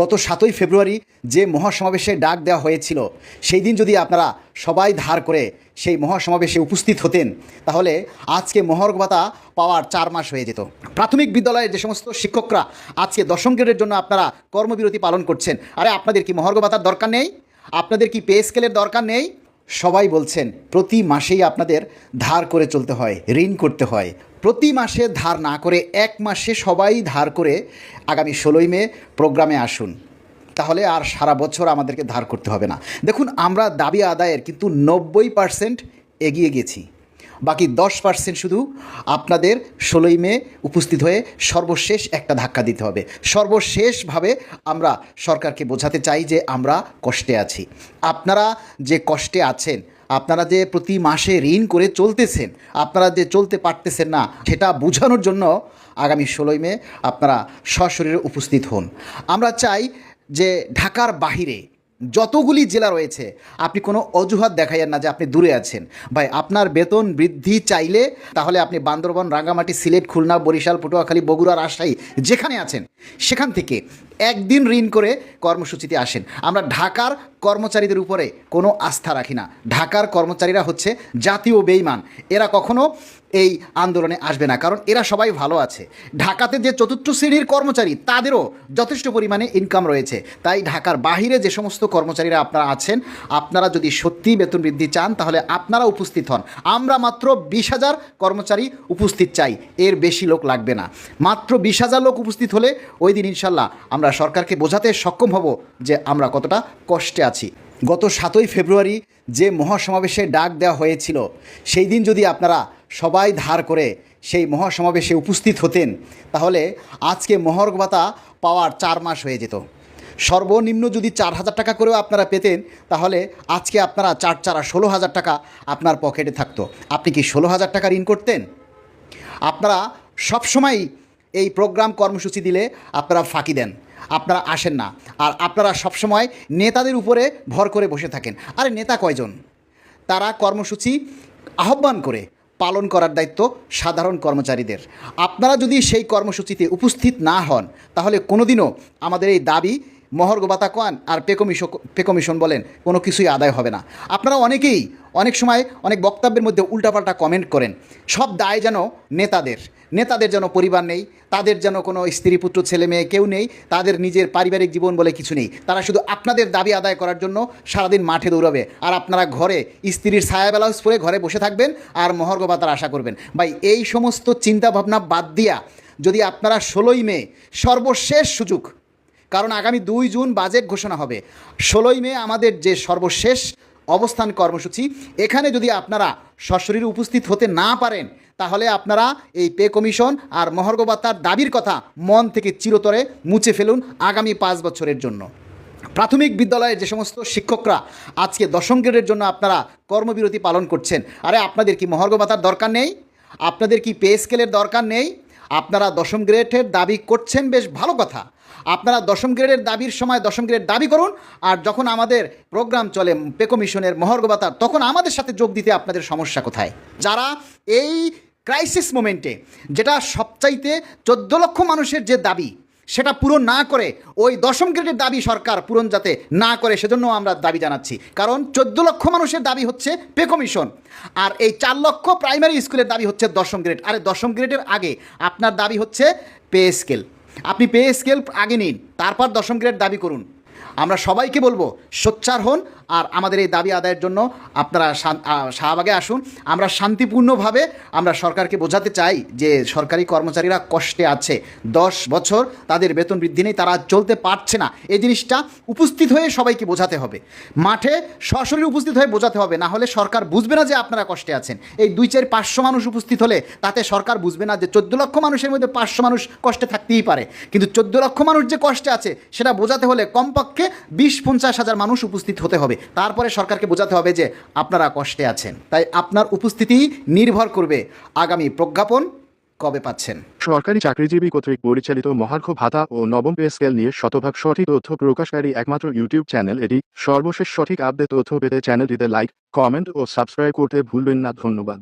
গত সাতই ফেব্রুয়ারি যে মহাসমাবেশে ডাক দেওয়া হয়েছিল, সেই দিন যদি আপনারা সবাই ধার করে সেই মহাসমাবেশে উপস্থিত হতেন, তাহলে আজকে মহর্গ ভাতা পাওয়ার চার মাস হয়ে যেত। প্রাথমিক বিদ্যালয়ের যে সমস্ত শিক্ষকরা আজকে দশম গ্রেডের জন্য আপনারা কর্মবিরতি পালন করছেন, আরে আপনাদের কি মহর্গ ভাতার দরকার নেই? আপনাদের কি পে স্কেলের দরকার নেই? সবাই বলছেন, প্রতি মাসেই আপনাদের ধার করে চলতে হয়, ঋণ করতে হয় প্রতি মাসে ধার না করে এক মাসে সবাই ধার করে আগামী ষোলোই মে প্রোগ্রামে আসুন। তাহলে আর সারা বছর আমাদেরকে ধার করতে হবে না। দেখুন, আমরা দাবি আদায়ের কিন্তু নব্বই পার্সেন্ট এগিয়ে গেছি। বাকি দশ পার্সেন্ট শুধু আপনাদের ষোলোই মে উপস্থিত হয়ে সর্বশেষ একটা ধাক্কা দিতে হবে। সর্বশেষভাবে আমরা সরকারকে বোঝাতে চাই যে আমরা কষ্টে আছি। আপনারা যে কষ্টে আছেন আপনারা যে প্রতি মাসে ঋণ করে চলতেছেন, আপনারা যে চলতে পারতেছেন না, সেটা বোঝানোর জন্য আগামী ষোলোই মে আপনারা সশরীরে উপস্থিত হন। আমরা চাই যে ঢাকার বাহিরে যতগুলি জেলা রয়েছে, আপনি কোনো অজুহাত দেখাইয়েন না যে আপনি দূরে আছেন। ভাই, আপনার বেতন বৃদ্ধি চাইলে তাহলে আপনি বান্দরবন, রাঙ্গামাটি, সিলেট, খুলনা, বরিশাল, পটুয়াখালী, বগুড়া, রাজশাহী যেখানে আছেন, সেখান থেকে একদিন ঋণ করে কর্মসূচিতে আসেন। আমরা ঢাকার কর্মচারীদের উপরে কোনো আস্থা রাখি না। ঢাকার কর্মচারীরা হচ্ছে জাতীয় বেইমান। এরা কখনো এই আন্দোলনে আসবে না, কারণ এরা সবাই ভালো আছে। ঢাকাতে যে চতুর্থ শ্রেণির কর্মচারী, তাদেরও যথেষ্ট পরিমাণে ইনকাম রয়েছে। তাই ঢাকার বাহিরে যে সমস্ত কর্মচারীরা আপনারা আছেন, আপনারা যদি সত্যিই বেতন বৃদ্ধি চান, তাহলে আপনারা উপস্থিত হন। আমরা মাত্র বিশ হাজার কর্মচারী উপস্থিত চাই, এর বেশি লোক লাগবে না। মাত্র বিশ হাজার লোক উপস্থিত হলে ওই দিন ইনশাল্লাহ আমরা সরকারকে বোঝাতে সক্ষম হব যে আমরা কতটা কষ্টে আছি। গত সাতই ফেব্রুয়ারি যে মহাসমাবেশে ডাক দেওয়া হয়েছিল, সেই দিন যদি আপনারা সবাই ধার করে সেই মহাসমাবেশে উপস্থিত হতেন, তাহলে আজকে মহর্গ ভাতা পাওয়ার চার মাস হয়ে যেত। সর্বনিম্ন যদি চার হাজার টাকা করেও আপনারা পেতেন, তাহলে আজকে আপনারা চার চারা ষোলো হাজার টাকা আপনার পকেটে থাকতো। আপনি কি ষোলো হাজার টাকা ঋণ করতেন? আপনারা সবসময় এই প্রোগ্রাম কর্মসূচি দিলে আপনারা ফাঁকি দেন। আপনারা আসেন না। আর আপনারা সবসময় নেতাদের উপরে ভর করে বসে থাকেন। আরে নেতা কয়জন? তারা কর্মসূচি আহ্বান করে পালন করার দায়িত্ব সাধারণ কর্মচারীদের। আপনারা যদি সেই কর্মসূচিতে উপস্থিত না হন, তাহলে কোনোদিনও আমাদের এই দাবি মহর্গ ভাতা কোয়ান আর পে পেকমিশন বলেন, কোনো কিছুই আদায় হবে না। আপনারা অনেকেই অনেক সময় অনেক বক্তব্যের মধ্যে উল্টাপাল্টা কমেন্ট করেন। সব দায় যেন নেতাদের। নেতাদের যেন পরিবার নেই, তাদের যেন কোনো স্ত্রী, পুত্র, ছেলে, মেয়ে কেউ নেই, তাদের নিজের পারিবারিক জীবন বলে কিছু নেই। তারা শুধু আপনাদের দাবি আদায় করার জন্য সারাদিন মাঠে দৌড়াবে। আর আপনারা ঘরে স্ত্রীর ছায়া ব্লাউজ পরে ঘরে বসে থাকবেন আর মহর্গ ভাতার আশা করবেন। ভাই, এই সমস্ত চিন্তা ভাবনা বাদ দিয়া যদি আপনারা ষোলোই মে সর্বশেষ সুযোগ, কারণ আগামী দুই জুন বাজেট ঘোষণা হবে। ষোলোই মে আমাদের যে সর্বশেষ অবস্থান কর্মসূচি। এখানে যদি আপনারা সশরীরে উপস্থিত হতে না পারেন, তাহলে আপনারা এই পে কমিশন আর মহর্গ ভাতার দাবির কথা মন থেকে চিরতরে মুছে ফেলুন আগামী পাঁচ বছরের জন্য। প্রাথমিক বিদ্যালয়ের যে সমস্ত শিক্ষকরা আজকে দশম গ্রেডের জন্য আপনারা কর্মবিরতি পালন করছেন, আরে আপনাদের কি মহর্গ ভাতার দরকার নেই? আপনাদের কি পে স্কেলের দরকার নেই? আপনারা দশম গ্রেডের দাবি করছেন, বেশ ভালো কথা। আপনারা দশম গ্রেডের দাবির সময় দশম গ্রেড দাবি করুন, আর যখন আমাদের প্রোগ্রাম চলে পে কমিশনের মহর্গ তখন আমাদের সাথে যোগ দিতে আপনাদের সমস্যা কোথায়? যারা এই ক্রাইসিস মোমেন্টে যেটা সবচাইতে চোদ্দ লক্ষ মানুষের যে দাবি সেটা পূরণ না করে ওই দশম গ্রেডের দাবি সরকার পূরণ যাতে না করে, সেজন্য আমরা দাবি জানাচ্ছি। কারণ চোদ্দ লক্ষ মানুষের দাবি হচ্ছে পে কমিশন। আর এই চার লক্ষ প্রাইমারি স্কুলের দাবি হচ্ছে দশম গ্রেড। আরে দশম গ্রেডের আগে আপনার দাবি হচ্ছে পে স্কেল। আপনি পে স্কেল আগে নিন, তারপর দশম গ্রেড দাবি করুন। আমরা সবাইকে বলব, সোচ্চার হন আর আমাদের এই দাবি আদায়ের জন্য আপনারা শাহবাগে আসুন। আমরা শান্তিপূর্ণভাবে আমরা সরকারকে বোঝাতে চাই যে সরকারি কর্মচারীরা কষ্টে আছে। দশ বছর তাদের বেতন বৃদ্ধি নেই, তারা চলতে পারছে না। এই জিনিসটা উপস্থিত হয়ে সবাইকে বোঝাতে হবে। মাঠে সরাসরি উপস্থিত হয়ে বোঝাতে হবে, না হলে সরকার বুঝবে না যে আপনারা কষ্টে আছেন। এই দুই চার পাঁচশো মানুষ উপস্থিত হলে তাতে সরকার বুঝবে না যে চোদ্দ লক্ষ মানুষের মধ্যে পাঁচশো মানুষ কষ্টে থাকতেই পারে। কিন্তু চোদ্দ লক্ষ মানুষ যে কষ্টে আছে, সেটা বোঝাতে হলে কমপক্ষে বিশ পঞ্চাশ হাজার মানুষ উপস্থিত হতে হবে। তারপরে সরকারকে বোঝাতে হবে যে আপনারা কষ্টে আছেন। তাই আপনার উপস্থিতি নির্ভর করবে আগামী প্রজ্ঞাপন কবে পাচ্ছেন। সরকারি চাকরিজীবী কর্তৃক পরিচালিত মহার্ঘ ভাতা ও নবম পে স্কেল নিয়ে শতভাগ সঠিক তথ্য প্রকাশকারী একমাত্র ইউটিউব চ্যানেল এটি। সর্বশেষ সঠিক আপডেট তথ্য পেতে চ্যানেলটিতে লাইক, কমেন্ট ও সাবস্ক্রাইব করতে ভুলবেন না। ধন্যবাদ।